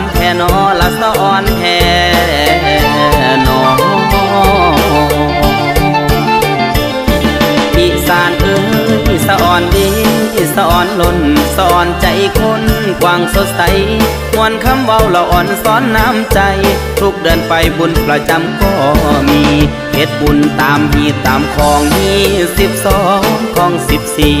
อนแค่นอละสะออนแค่นออีสานเอ้ยสะอ่อนดีสะอ่อนล้นสะอ่อนใจคนกว้างสดใสมวนคำเว้าละอ่อนสอนน้ำใจ ทุกเดินไปบุญประจำก็มีเฮ็ดบุญตามหีตามของมีสิบสองของสิบสี่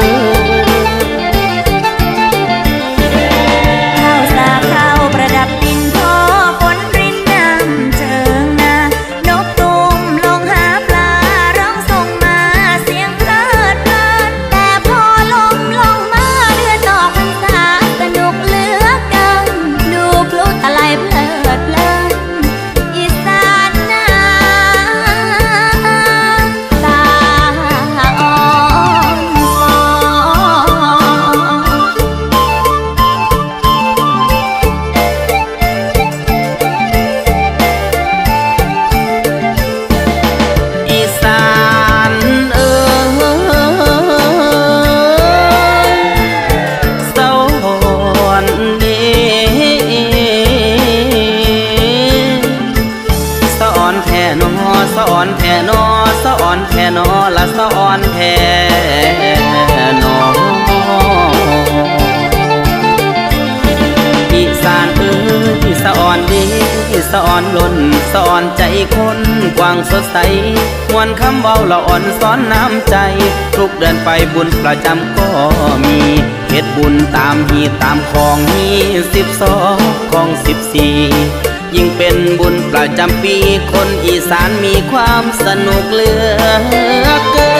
น ละสอนแท่นออีสานเอ้ยสะอ่อนดีสะอ่อนล้นสะอ่อนใจคนกว้างสดใสมวนคำเว้าละอ่อนสอนน้ำใจ ทุกเดือนไปบุญประจำก็มีเฮ็ดบุญตามฮีตามของมีสิบสองของสิบสี่ยิ่งเป็นบุญประจำปีคนอีสานมีความสนุกเหลือ เกิน